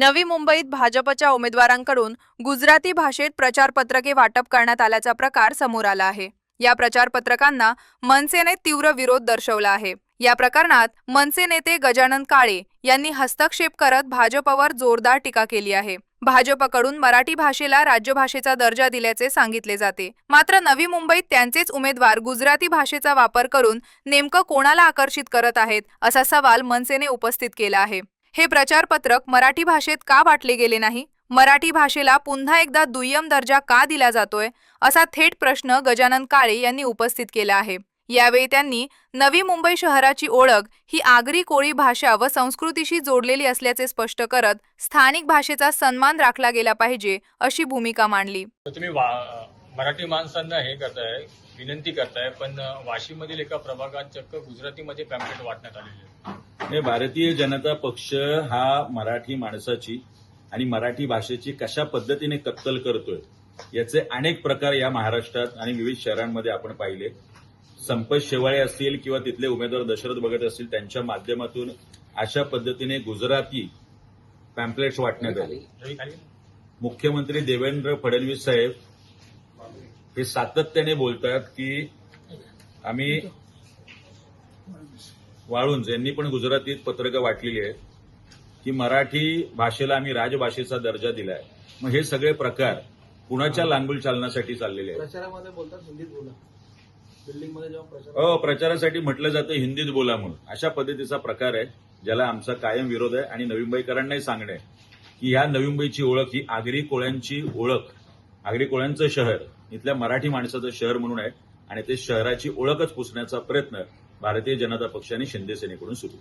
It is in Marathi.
नवी मुंबईत भाजपच्या उमेदवारांकडून गुजराती भाषेत प्रचारपत्रके वाटप करण्यात आल्याचा प्रकार समोर आला आहे. या प्रचारपत्रकांना मनसेने तीव्र विरोध दर्शवला आहे. या प्रकरणात मनसे नेते गजानन काळे यांनी हस्तक्षेप करत भाजपवर जोरदार टीका केली आहे. भाजपकडून मराठी भाषेला राज्यभाषेचा दर्जा दिल्याचे सांगितले जाते. मात्र नवी मुंबईत त्यांचेच उमेदवार गुजराती भाषेचा वापर करून नेमकं कोणाला आकर्षित करत आहेत असा सवाल मनसेने उपस्थित केला आहे. हे प्रचारपत्रक मराठी भाषेत का वाटले गेले नाही? मराठी भाषेला पुन्हा एकदा दुय्यम दर्जा का दिला जातोय? असा थेट प्रश्न गजानन काळे यांनी उपस्थित केला आहे. यावेळी त्यांनी नवी मुंबई शहराची ओळख ही आगरी कोळी भाषा व संस्कृतीशी जोडलेली असल्याचे स्पष्ट करत स्थानिक भाषेचा सन्मान राखला गेला पाहिजे अशी भूमिका मांडली. तुम्ही मराठी माणसांना हे करताय विनंती करताय पण वाशीमधील एका प्रभागात चक्क गुजरातीमध्ये पॅम्पलेट वाटण्यात आलेले भारतीय जनता पक्ष हा मराठी माणसाची आणि मराठी भाषेची कशा पद्धतीने कत्तल करतोय याचे अनेक प्रकार या महाराष्ट्रात आणि विविध शहरांमध्ये आपण पाहिले. संपत शेवाळे असतील किंवा तिथले उमेदवार दशरथ भगत असतील त्यांच्या माध्यमातून अशा पद्धतीने गुजराती पॅम्पलेट्स वाटण्यात आले. मुख्यमंत्री देवेंद्र फडणवीस साहेब हे सातत्याने बोलतात की आम्ही वाळुंज यांनी पण गुजरातीत पत्रकं वाटलेली आहेत की मराठी भाषेला आम्ही राजभाषेचा दर्जा दिलाय. मग हे सगळे प्रकार कुणाच्या लांगुल चालण्यासाठी चाललेले आहेत? प्रचारामध्ये बोलतात हिंदीत बोला. बिल्डिंगमध्ये जेव्हा प्रचार अ प्रचारासाठी म्हटलं जातं हिंदीत बोला म्हणून. अशा पद्धतीचा प्रकार आहे ज्याला आमचा कायम विरोध आहे आणि नवी मुंबईकरांनाही सांगणं आहे की ह्या नवी मुंबईची ओळख ही आगरी कोळ्यांची ओळख आगरी कोळ्यांचं शहर इथल्या मराठी माणसाचं शहर म्हणून आहे. आणि ते शहराची ओळखच पुसण्याचा प्रयत्न भारतीय जनता पक्षाने शिंदे सेनेकडून सुरू.